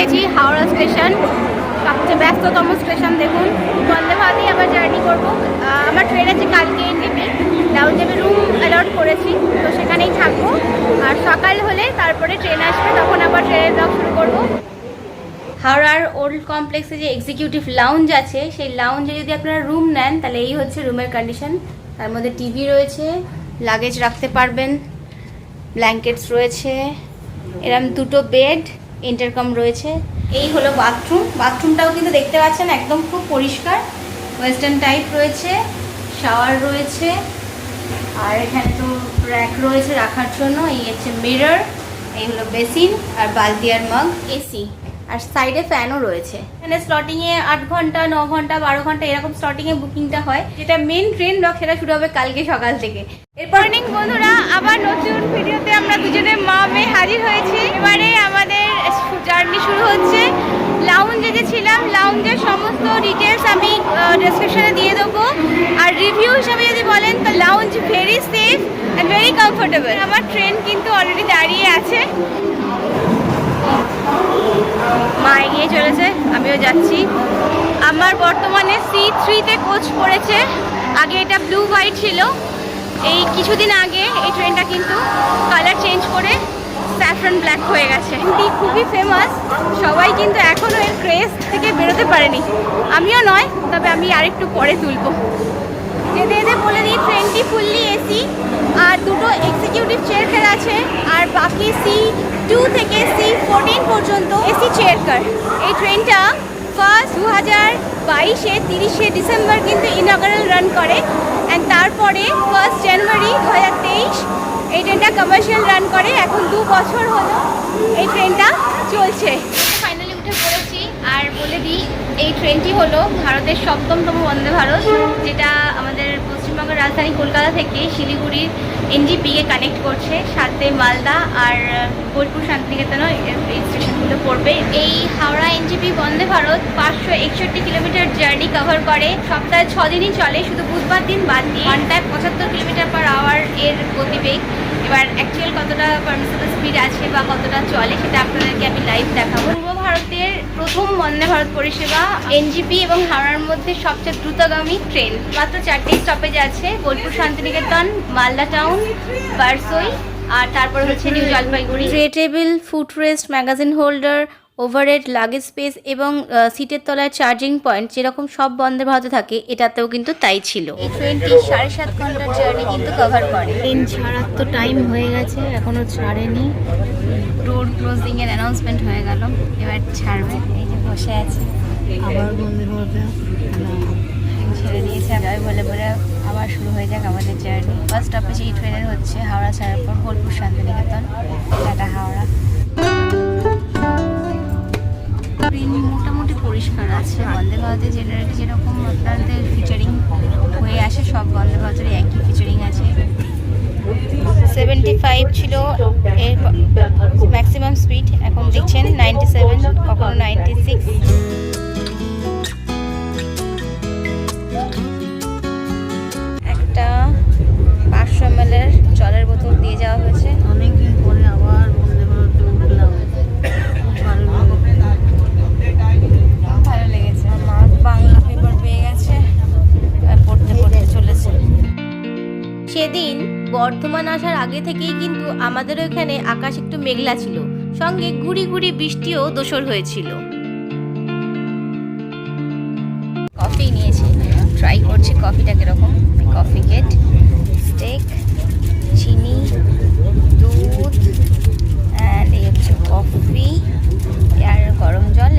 গেছি হাওড়া স্টেশন, সবচেয়ে ব্যস্ততম স্টেশন দেখুন। বন্দে ভারতেই আবার জার্নি করব। আমার ট্রেন আছে কালকে এনডিপি লাউঞ্জে আমি রুম অ্যালট করেছি, তো সেখানেই থাকব। আর সকাল হলে তারপরে ট্রেন আসবে, তখন আবার ট্রেনের ব্লগ শুরু করব। হাওড়ার ওল্ড কমপ্লেক্সে যে এক্সিকিউটিভ লাউঞ্জ আছে, সেই লাউঞ্জে যদি আপনারা রুম নেন, তাহলে এই হচ্ছে রুমের কন্ডিশন তার মধ্যে টিভি রয়েছে লাগেজ রাখতে পারবেন ব্ল্যাঙ্কেটস রয়েছে, এরম দুটো বেড ইন্টারকম রয়েছে। এই হলো বাথরুম বাথরুমটাও কিন্তু দেখতে পাচ্ছেন একদম খুব পরিষ্কার। ওয়েস্টার্ন টাইপ রয়েছে শাওয়ার রয়েছে, আর এখানে তো র্যাক রয়েছে রাখার জন্য। এই হচ্ছে মিরর এই হলো বেসিন আর বালতি আর মগ এসি আর সাইডে ফ্যানও রয়েছে। এখানে স্লটিংয়ে আট ঘণ্টা ন ঘণ্টা বারো ঘণ্টা এরকম স্লটিংয়ে বুকিংটা হয়। যেটা মেন ট্রেন ব্লক সেটা শুরু হবে কালকে সকাল থেকে। এরপর মর্নিং বন্ধুরা। আবার নতুন ভিডিওতে আমরা দুজনে মা মেয়ে হাজির হয়েছি। এবারে আমাদের জার্নি শুরু হচ্ছে। লাউঞ্জে যে ছিলাম লাউঞ্জের সমস্ত ডিটেলস আমি ডেসক্রিপশনে দিয়ে দেবো। আর রিভিউ হিসাবে যদি বলেন তো lounge very safe and very comfortable আমার ট্রেন কিন্তু অলরেডি দাঁড়িয়ে আছে। মা এগিয়ে চলেছে, আমিও যাচ্ছি। আমার বর্তমানে সি থ্রিতে কোচ পড়েছে। আগে এটা ব্লু হোয়াইট ছিল। এই কিছুদিন আগে এই ট্রেনটা কিন্তু কালার চেঞ্জ করে স্যাফরন ব্ল্যাক হয়ে গেছে। ট্রেনটি খুবই ফেমাস সবাই কিন্তু এখনও এর ক্রেজ থেকে বেরোতে পারেনি। আমিও নয়, তবে আমি আরেকটু পরে তুলবো। যেতে যেতে বলে দিই ট্রেনটি ফুললি এসি আর দুটো এক্সিকিউটিভ চেয়ার আছে, আর বাকি সি টু থেকে সি ফোরটিন পর্যন্ত এসি চেয়ার কার। এই ট্রেনটা ফার্স্ট দু হাজার বাইশে, তিরিশে ডিসেম্বর কিন্তু ইনগারাল রান করে। অ্যান্ড তারপরে ফার্স্ট জানুয়ারি দু হাজার তেইশ, এই ট্রেনটা কমার্শিয়াল রান করে। এখন দু বছর হলো এই ট্রেনটা চলছে। ফাইনালি উঠে পড়েছি। আর বলে দিই, এই ট্রেনটি হলো ভারতের সপ্তমতম বন্দে ভারত, যেটা আমাদের পশ্চিমবঙ্গের রাজধানী কলকাতা থেকে শিলিগুড়ির এনজিপিকে কানেক্ট করছে, সাথে মালদা আর বোলপুর শান্তিনিকেতন এই স্টেশনগুলো পড়বে। এই হাওড়া এনজিপি বন্দে ভারত পাঁচশো একষট্টি কিলোমিটার জার্নি কভার করে। সপ্তাহে ছ দিনই চলে, শুধু বুধবার দিন বাদ দিয়ে। ঘন্টায় পঁচাত্তর কিলোমিটার পার আওয়ার এর গতিবেগ। এবার অ্যাকচুয়াল কতটা পারমিসেবল স্পিড আছে বা কতটা চলে সেটা আপনাদেরকে আমি লাইভ দেখাবো। পূর্ব ভারতের প্রথম বন্দে ভারত পরিষেবা এনজিপি এবং হাওড়ার মধ্যে সবচেয়ে দ্রুতগামী ট্রেন মাত্র চারটি স্টপেজ আছে, বোলপুর, শান্তিনিকেতন, মালদা টাউন বারসই, আর তারপর হচ্ছে new Jalpaiguri. Table food rest magazine holder overhead luggage space এবং সিটের তলায় চার্জিং পয়েন্ট যেরকম সব বন্দে ভারতে থাকে এটাতেও কিন্তু তাই ছিল। এই ট্রেনটি সাড়ে সাত ঘণ্টার জার্নি কিন্তু কভার করে। ট্রেন ছাড়ার তো টাইম হয়ে গেছে এখনও ছাড়েনি। রোড ক্লোজিং এর অ্যানাউন্সমেন্ট হয়ে গেল এবার ছাড়বে এই যে বসে আছে। আবার বন্ধের মধ্যে ছেড়ে দিয়েছে আবার বলে বলে আবার শুরু হয়ে যাক আমাদের জার্নি ফার্স্ট স্টপেজ এই ট্রেনের হচ্ছে হাওড়া ছাড়ার পর বোলপুর শান্তিনিকেতন। বন্দে ভারতে জেনারেলি যেরকম আপনাদের ফিচারিং হয়ে আসে, সব বন্দে ভারতের একই ফিচারিং আছে। সেভেন্টি ফাইভ ছিল এর ম্যাক্সিমাম স্পিড এখন দেখছেন নাইনটি সেভেন কখনো নাইনটি সিক্স একটা পাঁচশো এম জলের বোতল দিয়ে যাওয়া হয়েছে। অনেকদিন বর্ধমান আসার আগে থেকেই কিন্তু আমাদের ওখানে আকাশ একটু মেঘলা ছিল। সঙ্গে গুড়ি গুড়ি বৃষ্টিও দোসর হয়েছিল। কফি নিয়েছি। ট্রাই করছি কফিটা কীরকম। কফি গেট স্টেক চিনি, দুধ অ্যান্ড এই হচ্ছে কফি। আর গরম জল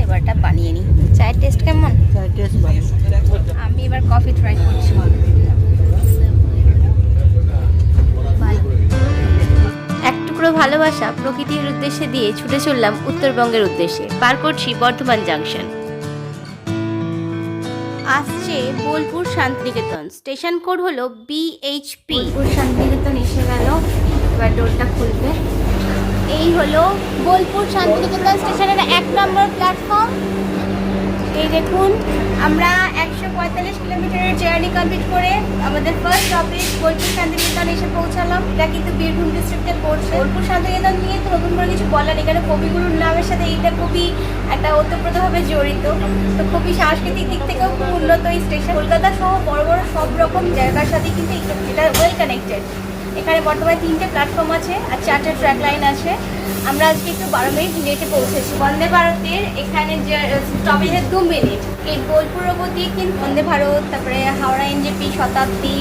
উদ্দেশ্যে দিয়ে ছুটে চললাম উত্তরবঙ্গের উদ্দেশ্যে পার করছি বর্ধমান জাংশন। আসছে বোলপুর শান্তিনিকেতন স্টেশন কোড হলো বিএইচপি বোলপুর শান্তিনিকেতন এসে গেল এবার ডোরটা খুলবে। এই হলো বোলপুর শান্তিনিকেতন স্টেশনের এক নম্বর প্ল্যাটফর্ম এই দেখুন আমরা পঁয়তাল্লিশ কিলোমিটারের জার্নি কমপ্লিট করে আমাদের ফার্স্ট টপিক বোলপুর শান্তিনিকেতন এসে পৌঁছালাম। এটা কিন্তু বীরভূম ডিস্ট্রিক্টে পড়ছে বোলপুর শান্তিনিকেতন নিয়ে তো নতুন করে কিছু বলার এখানে কবিগুরুর নামের সাথে এইটা খুবই একটা ওতপ্রোতভাবে জড়িত। তো খুবই সাংস্কৃতিক দিক থেকেও খুব উন্নত এই স্টেশন কলকাতা সহ বড় বড় সব রকম জায়গার সাথে কিন্তু এটা- ওয়েল কানেক্টেড এখানে বর্তমানে তিনটে প্ল্যাটফর্ম আছে আর চারটে ট্র্যাক লাইন আছে। আমরা আজকে একটু বারো মিনিট লেটে পৌঁছেছি। বন্দে ভারতের এখানে যে স্টপেজের দু মিনিট। এই বোলপুর অবধি কিন্তু বন্দে ভারত, তারপরে হাওড়া এনজেপি শতাব্দী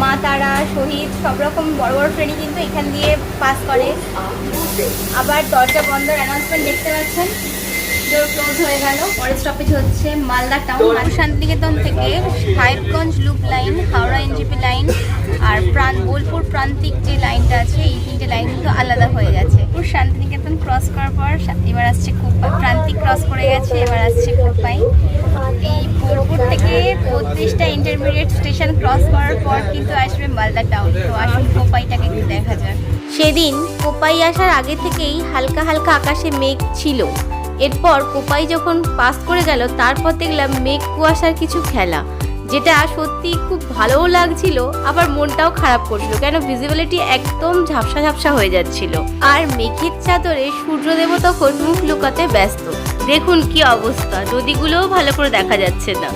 মা তারা, শহীদ, সব রকম বড় বড় ট্রেনই কিন্তু এখান দিয়ে পাস করে। আবার দরজা বন্ধর অ্যানাউন্সমেন্ট দেখতে পাচ্ছেন। স্টপেজ হচ্ছে মালদা টাউন শান্তিনিকেতন থেকে লাইন হাওড়া লাইন আর প্রাণ, বোলপুর প্রান্তিক যে লাইনটা আছে, এই তিনটে লাইন কিন্তু আলাদা হয়ে গেছে। শান্তিনিকেতন ক্রস করার পর এবার আসছে প্রান্তিক ক্রস করে গেছে, এবার আসছে এই বোলপুর থেকে ইন্টারমিডিয়েট স্টেশন ক্রস করার পর কিন্তু আসবে মালদা টাউন তো কোপাইটাকে একটু দেখা সেদিন কোপাই আসার আগে থেকেই হালকা হালকা আকাশে মেঘ ছিল। এরপর কোপাই যখন পাস করে গেল তারপর দেখলাম মেঘ কুয়াশার কিছু খেলা যেটা সত্যি খুব ভালোও লাগছিল আবার মনটাও খারাপ করছিল কেন ভিজিবিলিটি একদম ঝাপসা ঝাপসা হয়ে যাচ্ছিল। আর মেঘের চাদরে সূর্যদেব তখন মুখ লুকাতে ব্যস্ত। দেখুন কি অবস্থা নদীগুলোও ভালো করে দেখা যাচ্ছে না।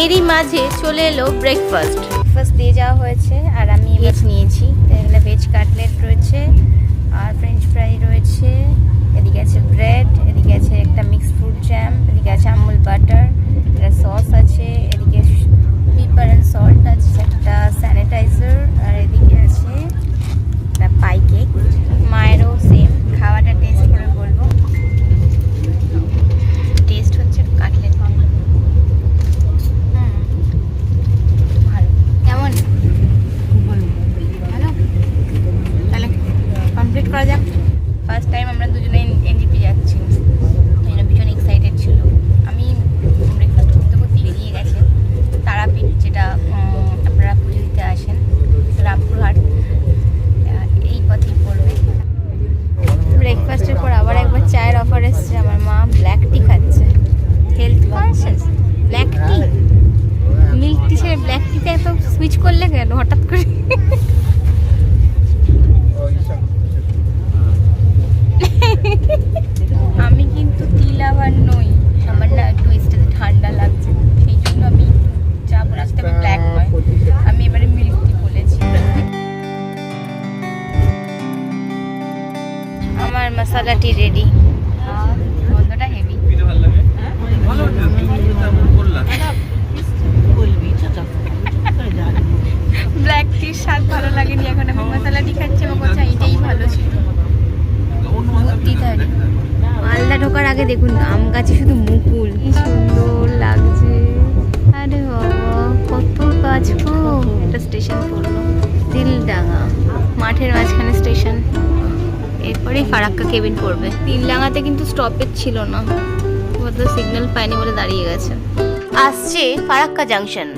এরই মাঝে চলে এলো ব্রেকফাস্ট ব্রেকফাস্ট দিয়ে যাওয়া হয়েছে আর আমি ভেজ নিয়েছি এখানে ভেজ কাটলেট রয়েছে আর ফ্রেঞ্চ ফ্রাই রয়েছে এদিকে আছে ব্রেড এদিকে আছে একটা মিক্স ফ্রুট জ্যাম এদিকে আছে আমুল বাটার এটা সস আছে এদিকে পিপার অ্যান্ড সল্ট আছে একটা স্যানিটাইজার আর এদিকে আছে একটা পাই কেক মায়েরও সেম খাওয়াটা টেস্ট করে বলব টেস্ট হচ্ছে কাটলেট হুম ভালো কেমন ভালো তাহলে কমপ্লিট করা যাক। ফার্স্ট টাইম আমরা দুজনে এনজিপি যাচ্ছি। এই জন্য ভীষণ এক্সাইটেড ছিল। আমি ব্রেকফাস্ট করতে করতে বেরিয়ে গেছে। তারাপীঠ যেটা আপনারা পুজো দিতে আসেন, রামপুরহাট। এই পথেই পড়বে। ব্রেকফাস্টের পর আবার একবার চায়ের অফার এসছে। আমার মা ব্ল্যাক টি খাচ্ছে। Health conscious black tea milk tea ছেড়ে ব্ল্যাক টিতে এত সুইচ করলে কেন? হঠাৎ করে? আমার মশলা টি রেডি গন্ধটা হেভি ব্ল্যাক টির স্বাদ ভালো লাগেনি, এখন আমি মশলা টি খাচ্ছি আমার কাছে এটাই ভালো ছিল। মালদা ঢোকার আগে দেখুন, আম গাছে শুধু মুকুল। কি সুন্দর লাগছে। আরে বাবা, কত গাছ গো। একটা স্টেশন পড়ল। তিলডাঙ্গা, মাঠের মাঝখানে স্টেশন এরপরেই ফারাক্কা কেবিন পড়বে। তিলডাঙ্গাতে কিন্তু স্টপেজ ছিল না। হয়তো সিগন্যাল পায়নি বলে দাঁড়িয়ে গেছে। আসছে ফারাক্কা জাংশন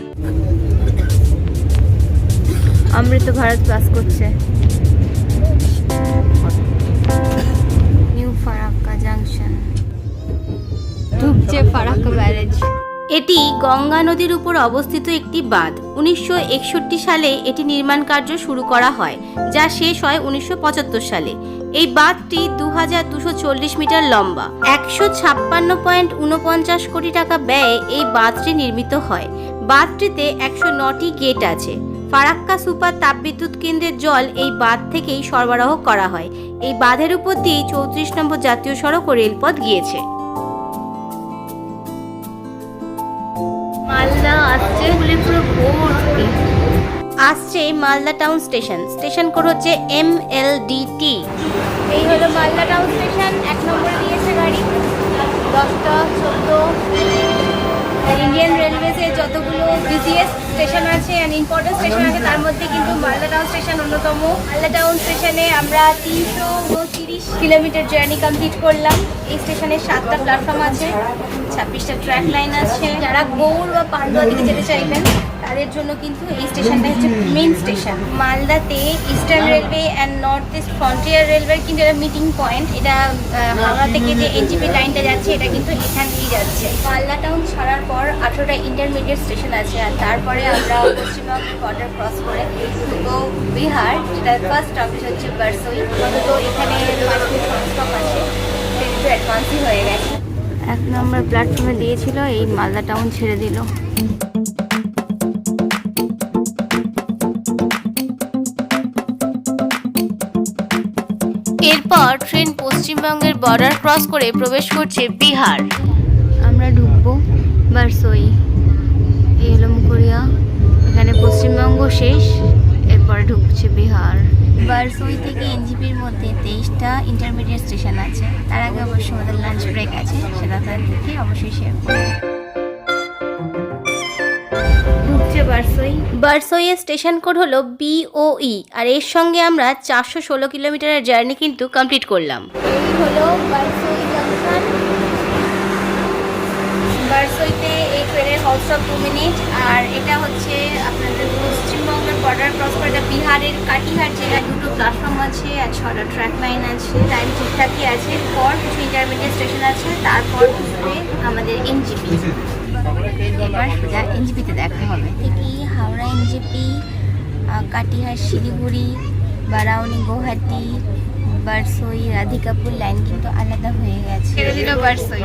অমৃত ভারত ক্লাস করছে। নিউ ফারাক্কা জাংশন ঢুকছে ফারাক্কা এটি গঙ্গা নদীর উপর অবস্থিত একটি বাঁধ। উনিশশো একষট্টি সালে এটি নির্মাণ কার্য শুরু করা হয়, যা শেষ হয় উনিশশো পঁচাত্তর সালে। এই বাঁধটি দু মিটার লম্বা। একশো ছাপ্পান্ন পয়েন্ট উনপঞ্চাশ কোটি টাকা ব্যয়ে এই বাঁধটি নির্মিত হয়। বাঁধটিতে একশো নটি গেট আছে। ফারাক্কা সুপার তাপবিদ্যুৎ কেন্দ্রের জল এই বাঁধ থেকেই সরবরাহ করা হয়। এই বাঁধের উপর দিয়েই চৌত্রিশ নম্বর জাতীয় সড়ক ও রেলপথ গিয়েছে। আসছে Malda town station station code হচ্ছে এম এল ডি টি এই হলো মালদা টাউন স্টেশন এক নম্বরে দিয়েছে গাড়ি। দশটা, চোদ্দ ইন্ডিয়ান রেলওয়েজে যতগুলো বিজিএস স্টেশন আছে অ্যান্ড ইম্পর্টেন্ট স্টেশন আছে, তার মধ্যে কিন্তু মালদা টাউন স্টেশন অন্যতম। মালদা টাউন স্টেশনে আমরা তিনশো উনতিরিশ কিলোমিটার জার্নি কমপ্লিট করলাম। এই স্টেশনে সাতটা প্ল্যাটফর্ম আছে, ছাব্বিশটা ট্র্যাক লাইন আছে। যারা গৌড় বা পান্ডুয়া দিকে যেতে চাইবেন তাদের জন্য কিন্তু এই স্টেশনটা হচ্ছে মেন স্টেশন মালদাতে eastern railway and north east frontier রেলওয়ের কিন্তু এটা মিটিং পয়েন্ট এটা হাওড়া থেকে যে এনজিপি লাইনটা যাচ্ছে এটা কিন্তু এখান দিয়েই যাচ্ছে। মালদা টাউন ছাড়ার পর আঠেরোটা ইন্টারমিডিয়েট স্টেশন আছে আর তারপরে আমরা পশ্চিমবঙ্গের বর্ডার ক্রস করে ঢুকবো বিহার যেটা ফার্স্ট স্টপেজ হচ্ছে বারসই। অন্তত এখানে আছে অ্যাডভান্সই হয়ে গেছে। এক নম্বর প্ল্যাটফর্মে দিয়েছিল এই মালদা টাউন ছেড়ে দিল। এরপর ট্রেন পশ্চিমবঙ্গের বর্ডার ক্রস করে প্রবেশ করছে বিহার। আমরা ঢুকবো বারসই। এই হলো মুকুরিয়া। এখানে পশ্চিমবঙ্গ শেষ এরপরে ঢুকছে বিহার। বারসই থেকে এনজিপির মধ্যে তেইশটা ইন্টারমিডিয়েট স্টেশন আছে। তার আগে অবশ্যই আমাদের লাঞ্চ ব্রেক আছে সেটা তার দেখে অবশ্যই শেয়ার করব। বারসই? বারসইয়ের স্টেশন কোড হলো বিওই আর এর সঙ্গে আমরা চারশো ষোলো কিলোমিটারের জার্নি কিন্তু কমপ্লিট করলাম। এই হলো বারসই জাংশন বারসইতে এই ট্রেনের হলস অফ টু মিনিট আর এটা হচ্ছে আপনাদের পশ্চিমবঙ্গের বর্ডার ক্রস করে বিহারের কাটিহার জেলায় দুটো প্ল্যাটফর্ম আছে আর ছটা ট্র্যাক লাইন আছে লাইন ঠিকঠাকই আছে পর কিছু ইন্টারমিডিয়েট স্টেশন আছে, তারপর আমাদের এনজিপি এবার সোজা এনজিপিতে দেখা হবে। থেকে হাওড়া এনজিপি কাটিহার শিলিগুড়ি বারাউনি গুয়াহাটি বারসই রাধিকাপুর লাইন কিন্তু আলাদা হয়ে গেছে। এটা ছিল বারসই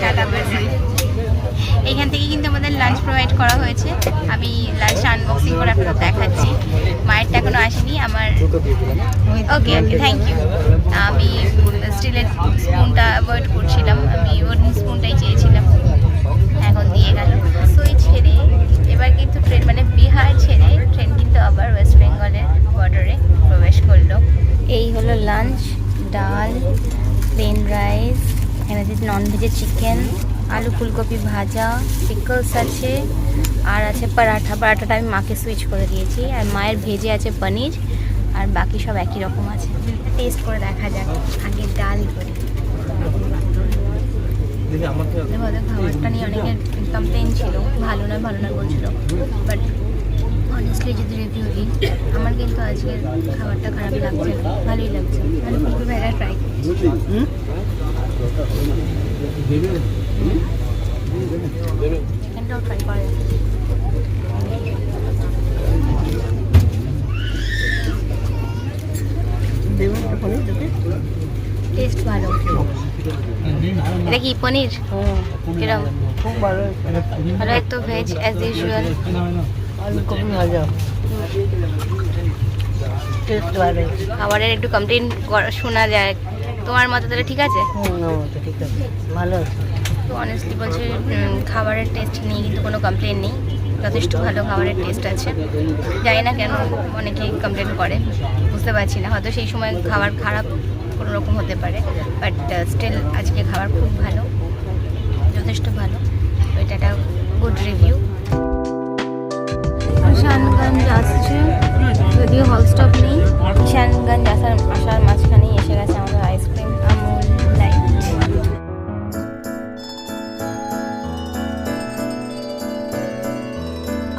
টাটা বারসই। এখান থেকে কিন্তু আমাদের লাঞ্চ প্রোভাইড করা হয়েছে। আমি লাঞ্চ আনবক্সিং করে আপনাদের দেখাচ্ছি। মায়েরটা এখনও আসেনি আমার ওকে ওকে থ্যাংক ইউ আমি স্টিলের স্পুনটা অ্যাভয়েড করছিলাম। আমি ওডেন স্পুনটাই চেয়েছিলাম। এখন দিয়ে গেল। সই ছেড়ে, এবার কিন্তু ট্রেন মানে বিহার ছেড়ে ট্রেন কিন্তু আবার ওয়েস্ট বেঙ্গলের বর্ডারে প্রবেশ করল। এই হলো লাঞ্চ ডাল প্লেন রাইস এখানে আছে নন ভেজের চিকেন আলু ফুলকপি ভাজা পিকলস আছে, আর আছে পরাঠা। পরাঠাটা আমি মাকে সুইচ করে দিয়েছি। আর মায়ের ভেজে আছে পনির আর বাকি সব একই রকম আছে। টেস্ট করে দেখা যাক, আগে ডাল করি। খাবারটা নিয়ে অনেকের কমপ্লেন ছিল। ভালো না ভালো না বলছিল। বাট অনেস্টলি যদি রিভিউ দিই আমার কিন্তু আজকের খাবারটা খারাপ লাগছে ভালোই লাগছে। আমি ফুলকপি ভাজা ট্রাই চিকেনটাও ট্রাই করা টেস্ট ভালো। এটা কি পনির? কিরম? খুব ভালো ভালো এক তো ভেজ অ্যাজ ইউজুয়াল ভাজা। ভালো খাবারের একটু কমপ্লেন শোনা যায়। তোমার মতো তাহলে ঠিক আছে? ঠিক আছে। ভালো আছে। তো অনেস্টলি বলছে খাবারের টেস্ট নিয়ে কিন্তু কোনো কমপ্লেন নেই। যথেষ্ট ভালো খাবারের টেস্ট আছে। জানি না কেন অনেকে কমপ্লেন করে। বুঝতে পারছি না। হয়তো সেই সময় খাবার খারাপ কোনো রকম হতে পারে বাট স্টিল আজকে খাবার খুব ভালো, যথেষ্ট ভালো। এটা একটা গুড রিভিউ ঈশানগঞ্জ আসছে যদিও হল স্টপ নেই ঈশানগঞ্জ আসার আসার মাঝখানেই এসে গেছে আমাদের আইসক্রিম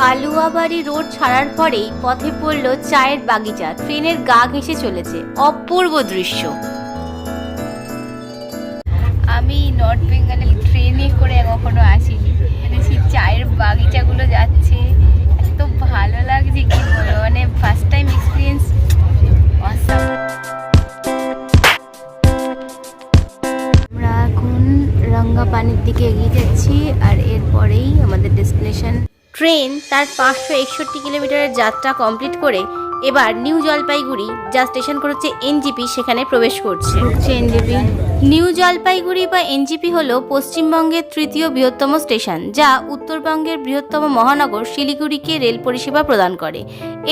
আলুয়াবাড়ি রোড ছাড়ার পরেই পথে পড়ল চায়ের বাগিচা। ট্রেনের গা ঘেঁষে চলেছে অপূর্ব দৃশ্য। আমি নর্থ বেঙ্গলে ট্রেনে করে কখনো আসিনি। মানে সেই চায়ের বাগিচাগুলো যাচ্ছে। এত ভালো লাগছে কি বলব? মানে ফার্স্ট টাইম এক্সপিরিয়েন্স আমরা এখন রঙ্গাপানির দিকে এগিয়ে যাচ্ছি আর এরপরেই আমাদের ডেস্টিনেশন ট্রেন তার পাঁচশো একষট্টি কিলোমিটারের যাত্রা কমপ্লিট করে এবার নিউ জলপাইগুড়ি যা স্টেশন করেছে এনজিপি, সেখানে প্রবেশ করছে। এনজিপি। নিউ জলপাইগুড়ি বা এনজিপি হলো পশ্চিমবঙ্গের তৃতীয় বৃহত্তম স্টেশন, যা উত্তরবঙ্গের বৃহত্তম মহানগর শিলিগুড়িকে রেল পরিষেবা প্রদান করে।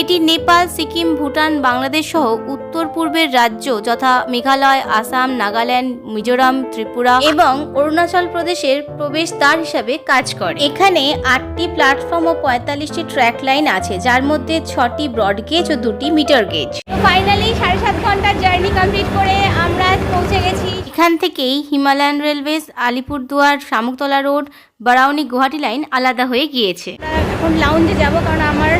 এটি নেপাল, সিকিম, ভুটান, বাংলাদেশ সহ উত্তর পূর্বের রাজ্য যথা মেঘালয়, আসাম, নাগাল্যান্ড, মিজোরাম, ত্রিপুরা এবং অরুণাচল প্রদেশের প্রবেশদ্বার হিসাবে কাজ করে। এখানে আটটি প্ল্যাটফর্ম ও পঁয়তাল্লিশটি ট্র্যাক লাইন আছে, যার মধ্যে ছটি ব্রড গেজ ও দুটি মিটার গেজ। সাড়ে সাত ঘণ্টার জার্নি কমপ্লিট করে আমরা পৌঁছে গেছি। এখান থেকেই Himalayan railways Alipurduar Samuktala road Barauni Guwahati line আলাদা হয়ে গিয়েছে। এখন লাউঞ্জে যাব কারণ আমার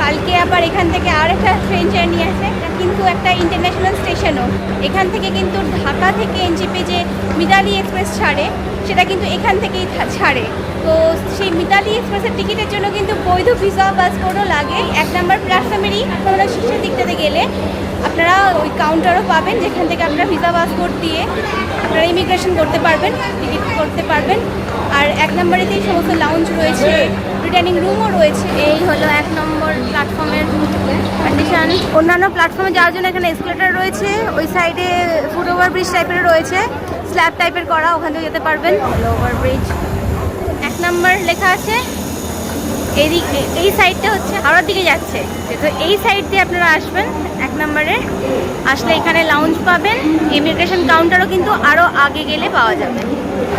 কালকে আবার এখান থেকে আর একটা ট্রেন জার্নি আছে কিন্তু একটা ইন্টারন্যাশনাল স্টেশনও এখান থেকে কিন্তু ঢাকা থেকে এনজিপি যে মিতালি এক্সপ্রেস ছাড়ে সেটা কিন্তু এখান থেকেই ছাড়ে। তো সেই মিতালি এক্সপ্রেসের টিকিটের জন্য কিন্তু বৈধ ভিসা পাসপোর্টও লাগে। এক নম্বর প্ল্যাটফর্মেরই আপনারা শীর্ষের দিকটাতে গেলে। আপনারা ওই কাউন্টারও পাবেন যেখান থেকে আপনারা ভিসা পাসপোর্ট দিয়ে আপনারা ইমিগ্রেশন করতে পারবেন টিকিট করতে পারবেন। আর এক নম্বরেতেই সমস্ত লাউঞ্জ রয়েছে রিটার্নিং রুমও রয়েছে। এই হলো এক নম্বর প্ল্যাটফর্মের কন্ডিশন অন্যান্য প্ল্যাটফর্মে যাওয়ার জন্য এখানে এসকেলেটার রয়েছে ওই সাইডে ফুট ওভার ব্রিজ টাইপের রয়েছে স্ল্যাব টাইপের করা ওখান থেকে যেতে পারবেন। ওভার ব্রিজ এক নম্বর লেখা আছে এদিক এই সাইডটা হচ্ছে হাওড়ার দিকে যাচ্ছে। তো এই সাইড দিয়ে আপনারা আসবেন এক নম্বরে। আসলে এখানে লাউঞ্জ পাবেন। ইমিগ্রেশন কাউন্টারও কিন্তু আরও আগে গেলে পাওয়া যাবে।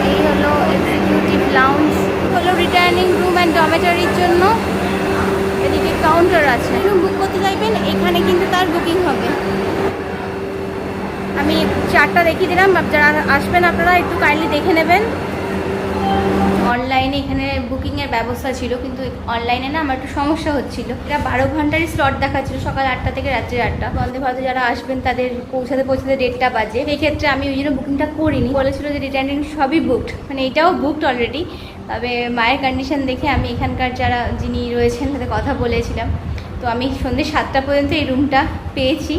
এই হলো এক্সিকিউটিভ লাউঞ্জ হলো রিটার্নিং রুম অ্যান্ড ডমেটারির জন্য এদিকে কাউন্টার আছে। রুম বুক করতে চাইবেন, এখানে কিন্তু তার বুকিং হবে। আমি চারটা দেখিয়ে দিলাম। যারা আসবেন আপনারা একটু কাইন্ডলি দেখে নেবেন। অনলাইনে এখানে বুকিংয়ের ব্যবস্থা ছিল, কিন্তু অনলাইনে না আমার একটু সমস্যা হচ্ছিল। এটা বারো ঘন্টারই স্লট দেখাচ্ছিল, সকাল আটটা থেকে রাত্রি আটটা। বন্দে ভারতে যারা আসবেন, তাদের পৌঁছাতে পৌঁছাতে ডেটটা বাজে। সেই ক্ষেত্রে আমি ওই জন্য বুকিংটা করিনি। বলেছিল যে রিটার্নিং সবই বুকড মানে এটাও বুকড অলরেডি তবে মায়ের কন্ডিশন দেখে আমি এখানকার যারা যিনি রয়েছেন, তাদের কথা বলেছিলাম। তো আমি সন্ধ্যে সাতটা পর্যন্ত এই রুমটা পেয়েছি।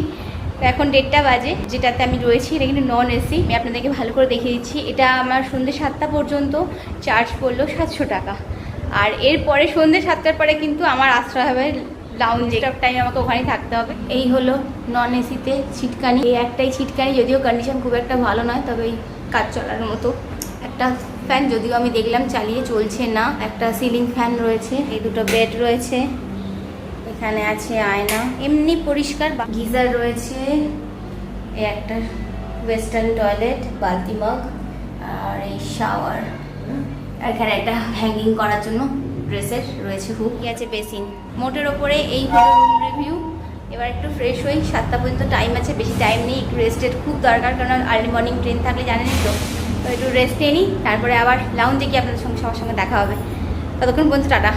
তো এখন দেড়টা বাজে যেটাতে আমি রয়েছি এটা কিন্তু নন এসি আমি আপনাদেরকে ভালো করে দেখিয়ে দিচ্ছি। এটা আমার সন্ধ্যে সাতটা পর্যন্ত চার্জ পড়ল সাতশো টাকা। আর এরপরে সন্ধ্যে সাতটার পরে কিন্তু আমার আশ্রয় হবে লাউঞ্জে টাইম আমাকে ওখানে থাকতে হবে। এই হলো নন এসিতে ছিটকানি। এই একটাই ছিটকানি যদিও কন্ডিশন খুব একটা ভালো নয় তবে এই কাজ চলার মতো। একটা ফ্যান যদিও আমি দেখলাম চালিয়ে চলছে না একটা সিলিং ফ্যান রয়েছে এই দুটো বেড রয়েছে। এখানে আছে আয়না। এমনি পরিষ্কার গিজার রয়েছে। একটা ওয়েস্টার্ন টয়লেট বালতি মগ আর এই শাওয়ার এখানে একটা হ্যাঙ্গিং করার জন্য ড্রেসের রয়েছে হুক আছে বেসিন মোটের ওপরে এই হলো রুম রিভিউ এবার একটু ফ্রেশ হই। সাতটা পর্যন্ত টাইম আছে, বেশি টাইম নেই। একটু রেস্টের খুব দরকার, কারণ আর্লি মর্নিং ট্রেন থাকলে জানেনই তো। তো একটু রেস্ট নিয়ে নিই। তারপরে আবার লাউঞ্জে গিয়ে আপনাদের সঙ্গে সবার সঙ্গে দেখা হবে। ততক্ষণ পর্যন্ত টাটা।